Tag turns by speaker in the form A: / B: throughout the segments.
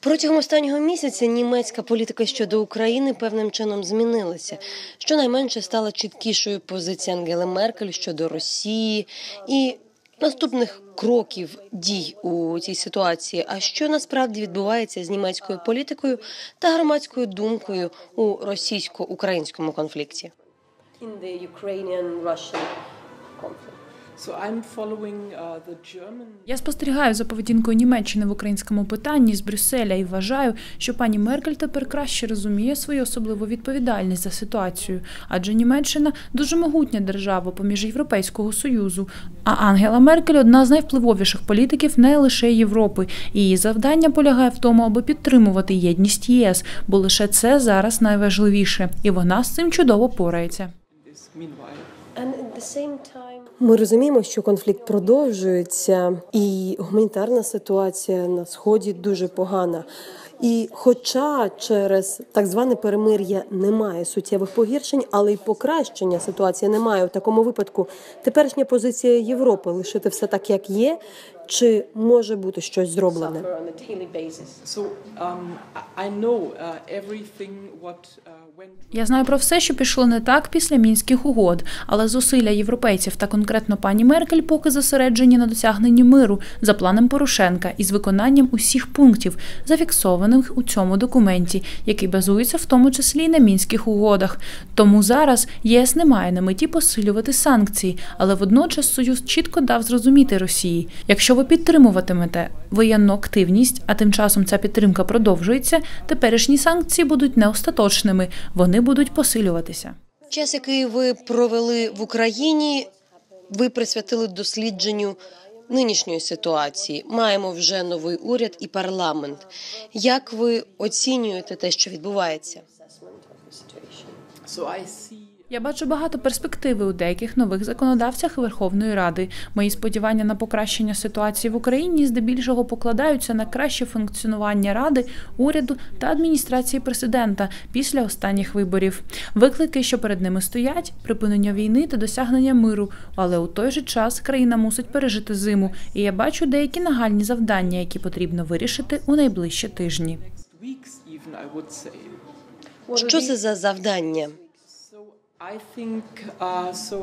A: Протягом останнього місяця німецька політика щодо України певним чином змінилася. Щонайменше стала чіткішою позиція Ангели Меркель щодо Росії і наступних кроків дій у цій ситуації. А що насправді відбувається з німецькою політикою та громадською думкою у російсько-українському конфлікті?
B: Я спостерігаю за поведінкою Німеччини в українському питанні з Брюсселя і вважаю, що пані Меркель тепер краще розуміє свою особливу відповідальність за ситуацію, адже Німеччина дуже могутня держава поміж Європейського союзу. А Ангела Меркель одна з найвпливовіших політиків не лише Європи. Її завдання полягає в тому, аби підтримувати єдність ЄС, бо лише це зараз найважливіше, і вона з цим чудово порається.
A: Ми розуміємо, що конфлікт продовжується, і гуманітарна ситуація на сході дуже погана. І, хоча через так зване перемир'я немає суттєвих погіршень, але й покращення ситуації немає в такому випадку. Теперішня позиція Європи лишити все так, як є, чи може бути щось зроблене?
C: um, uh, uh.
B: Я знаю про все, що пішло не так після мінських угод, але зусилля європейців та конкретно пані Меркель поки зосереджені на досягненні миру за планом Порошенка із виконанням усіх пунктів, зафіксованих у цьому документі, який базується в тому числі й на мінських угодах. Тому зараз ЄС не має на меті посилювати санкції, але водночас Союз чітко дав зрозуміти Росії, якщо ви підтримуватимете воєнну активність, а тим часом ця підтримка продовжується, теперішні санкції будуть не остаточними, вони будуть посилюватися.
A: Час, який ви провели в Україні, ви присвятили дослідженню нинішньої ситуації. Маємо вже новий уряд і парламент. Як ви оцінюєте те, що відбувається?
B: Я бачу багато перспективи у деяких нових законодавцях Верховної Ради. Мої сподівання на покращення ситуації в Україні здебільшого покладаються на краще функціонування ради, уряду та адміністрації президента після останніх виборів. Виклики, що перед ними стоять, припинення війни та досягнення миру. Але у той же час країна мусить пережити зиму, і я бачу деякі нагальні завдання, які потрібно вирішити у найближчі тижні.
A: Що це за завдання?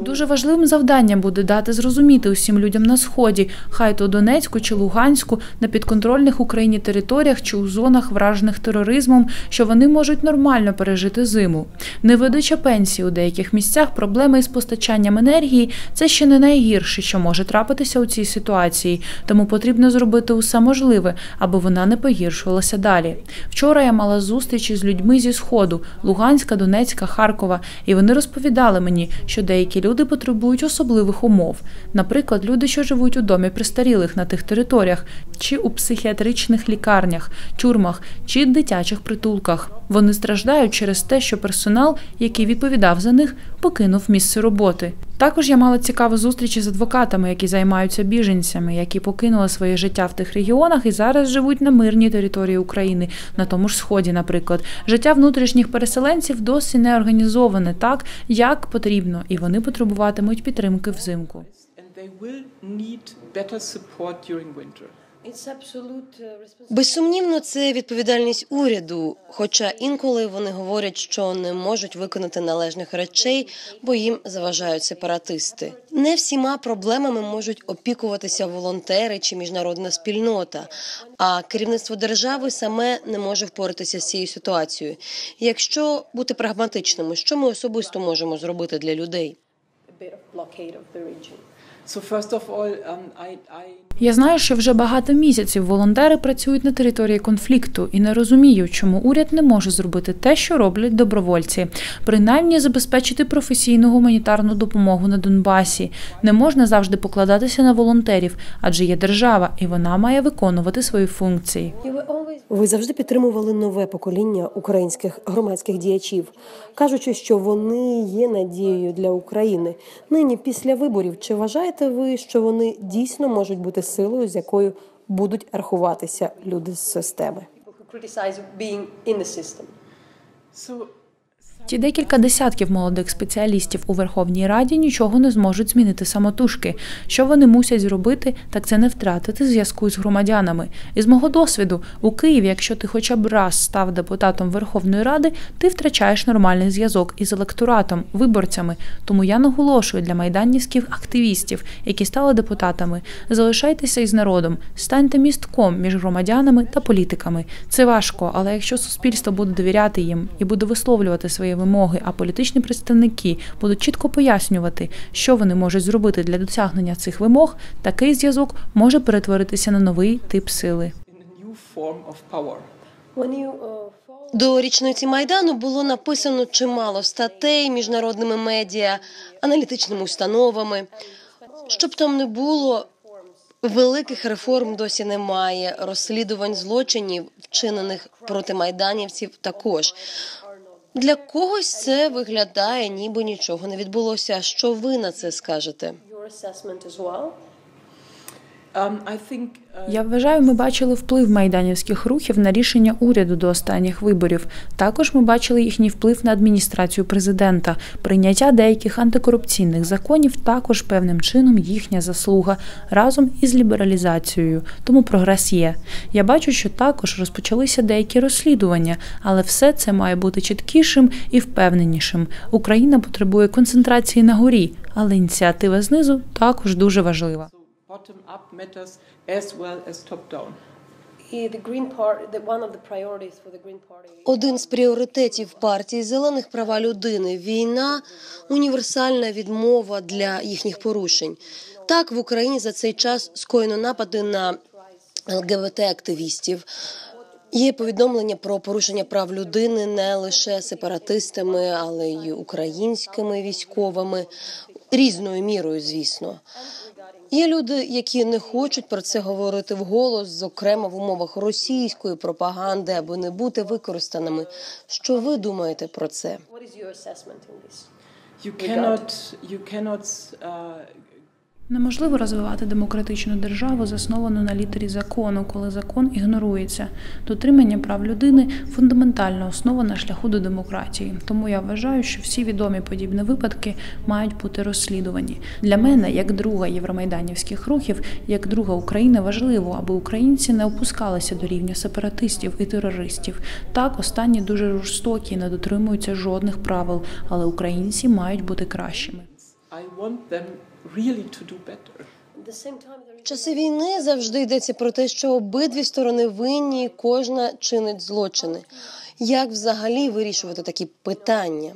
B: Дуже важливим завданням буде дати зрозуміти усім людям на сході, хай то Донецьку чи Луганську, на підконтрольних Україні територіях чи у зонах, вражених тероризмом, що вони можуть нормально пережити зиму. Невидача пенсії у деяких місцях, проблеми із постачанням енергії це ще не найгірше, що може трапитися у цій ситуації. Тому потрібно зробити усе можливе, аби вона не погіршувалася далі. Вчора я мала зустріч із людьми зі сходу Луганська, Донецька, Харкова, і вони розповідали мені, що деякі люди потребують особливих умов. Наприклад, люди, що живуть у домі престарілих на тих територіях, чи у психіатричних лікарнях, тюрмах чи дитячих притулках. Вони страждають через те, що персонал, який відповідав за них, покинув місце роботи. Також я мала цікаву зустріч із адвокатами, які займаються біженцями, які покинули своє життя в тих регіонах і зараз живуть на мирній території України, на тому ж сході, наприклад. Життя внутрішніх переселенців досі не організоване так, як потрібно, і вони потребуватимуть підтримки взимку.
D: Uh.
A: Безсумнівно, це відповідальність уряду. Хоча інколи вони говорять, що не можуть виконати належних речей, бо їм заважають сепаратисти. Не всіма проблемами можуть опікуватися волонтери чи міжнародна спільнота. А керівництво держави саме не може впоратися з цією ситуацією. Якщо бути прагматичними, що ми особисто можемо зробити для людей?
C: Um,
B: Я знаю, що вже багато місяців волонтери працюють на території конфлікту і не розумію, чому уряд не може зробити те, що роблять добровольці, принаймні забезпечити професійну гуманітарну допомогу на Донбасі. Не можна завжди покладатися на волонтерів, адже є держава, і вона має виконувати свої функції.
A: Ви завжди підтримували нове покоління українських громадських діячів, кажучи, що вони є надією для України. Нині після виборів, чи вважаєте ви, що вони дійсно можуть бути силою, з якою будуть рахуватися люди з системи?
B: Ті декілька десятків молодих спеціалістів у Верховній Раді нічого не зможуть змінити самотужки. Що вони мусять зробити, так це не втратити зв'язку з громадянами. Із мого досвіду, у Києві, якщо ти хоча б раз став депутатом Верховної Ради, ти втрачаєш нормальний зв'язок із електоратом, виборцями. Тому я наголошую для майданівських активістів, які стали депутатами. Залишайтеся із народом, станьте містком між громадянами та політиками. Це важко, але якщо суспільство буде довіряти їм і буде висловлювати свої вимоги, а політичні представники будуть чітко пояснювати, що вони можуть зробити для досягнення цих вимог, такий зв'язок може перетворитися на новий тип сили.
A: До річниці майдану було написано чимало статей міжнародними медіа, аналітичними установами. Щоб там не було, великих реформ досі немає. Розслідувань злочинів, вчинених проти майданівців, також. Для когось це виглядає, ніби нічого не відбулося. Що ви на це скажете?
B: Я вважаю, ми бачили вплив майданівських рухів на рішення уряду до останніх виборів. Також ми бачили їхній вплив на адміністрацію президента. Прийняття деяких антикорупційних законів також певним чином їхня заслуга разом із лібералізацією. Тому прогрес є. Я бачу, що також розпочалися деякі розслідування, але все це має бути чіткішим і впевненішим. Україна потребує концентрації на горі, але ініціатива знизу також дуже важлива.
C: Bottom up matters as well as top down.
D: The Green Party, the, one of the priorities for the Green Party
A: Один з пріоритетів партії зелених права людини війна універсальна відмова для їхніх порушень. Так в Україні за цей час скоєно напади на ЛГБТ-активістів. Є повідомлення про порушення прав людини не лише сепаратистами, але й українськими військовими різною мірою, звісно. Є люди, які не хочуть про це говорити вголос, зокрема в умовах російської пропаганди, аби не бути використаними. Що ви думаєте про це?
C: You cannot you cannot uh,
B: Неможливо розвивати демократичну державу, засновану на літері закону, коли закон ігнорується. Дотримання прав людини фундаментальна основа на шляху до демократії. Тому я вважаю, що всі відомі подібні випадки мають бути розслідувані. Для мене, як друга євромайданівських рухів, як друга України, важливо, аби українці не опускалися до рівня сепаратистів і терористів. Так, останні дуже жорстокі, не дотримуються жодних правил, але українці мають бути кращими.
C: I want them really to do better.
D: At the same time, there
A: В часи війни завжди йдеться про те, що обидві сторони винні, і кожна чинить злочини. Як взагалі вирішувати такі питання?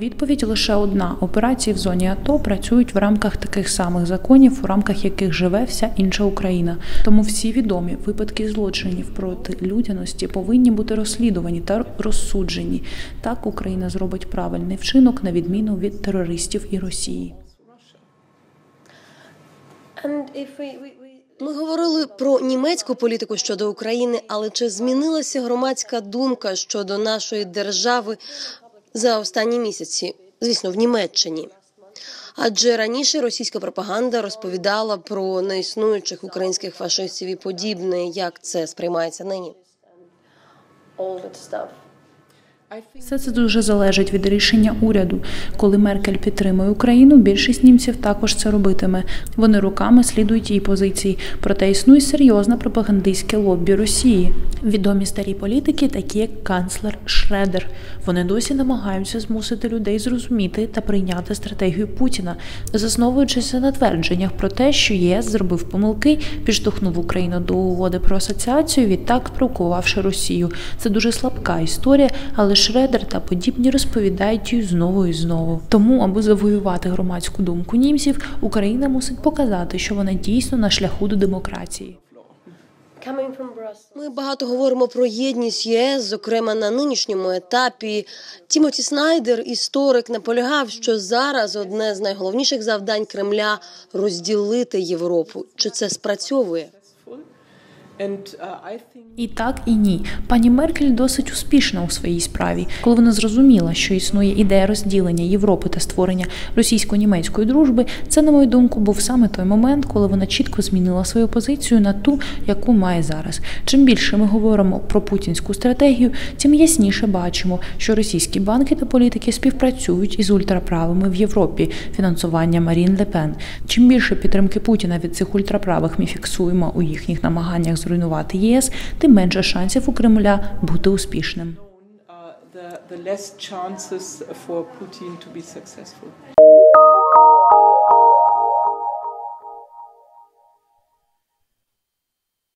B: Відповідь лише одна: операції в зоні АТО працюють в рамках таких самих законів, у рамках яких живе вся інша Україна. Тому всі відомі випадки злочинів проти людяності повинні бути розслідувані та розсуджені. Так Україна зробить правильний вчинок на відміну від терористів і Росії.
D: and if we, we,
A: Ми говорили про німецьку політику щодо України, але чи змінилася громадська думка щодо нашої держави за останні місяці? Звісно, в Німеччині. Адже раніше російська пропаганда розповідала про неіснуючих українських фашистів і подібне, як це сприймається нині.
B: Все це дуже залежить від рішення уряду. Коли Меркель підтримує Україну, більшість німців також це робитиме. Вони руками слідують її позиції. Проте існує серйозне пропагандистське лоббі Росії. Відомі старі політики, такі як канцлер Шредер. Вони досі намагаються змусити людей зрозуміти та прийняти стратегію Путіна, засновуючись на твердженнях про те, що ЄС зробив помилки, підштовхнув Україну до угоди про асоціацію, відтак спровокувавши Росію. Це дуже слабка історія, але Шредер та подібні розповідають її знову і знову. Тому, аби завоювати громадську думку німців, Україна мусить показати, що вона дійсно на шляху до демократії.
A: Ми багато говоримо про єдність ЄС, зокрема на нинішньому етапі. Тімоті Снайдер, історик, наполягав, що зараз одне з найголовніших завдань Кремля розділити Європу. Чи це спрацьовує?
C: successful. And uh, I think
B: І так, і ні. Пані Меркель досить успішна у своїй справі, коли вона зрозуміла, що існує ідея розділення Європи та створення російсько-німецької дружби. Це, на мою думку, був саме той момент, коли вона чітко змінила свою позицію на ту, яку має зараз. Чим більше ми говоримо про путінську стратегію, тим ясніше бачимо, що російські банки та політики співпрацюють із ультраправими в Європі. Фінансування Марін Лепен. Чим більше підтримки Путіна від цих ультраправих ми фіксуємо у їхніх намаганнях зруйнувати ЄС, тим менше шансів у Кремля бути успішним.
C: Uh, the less chances for Putin to be successful.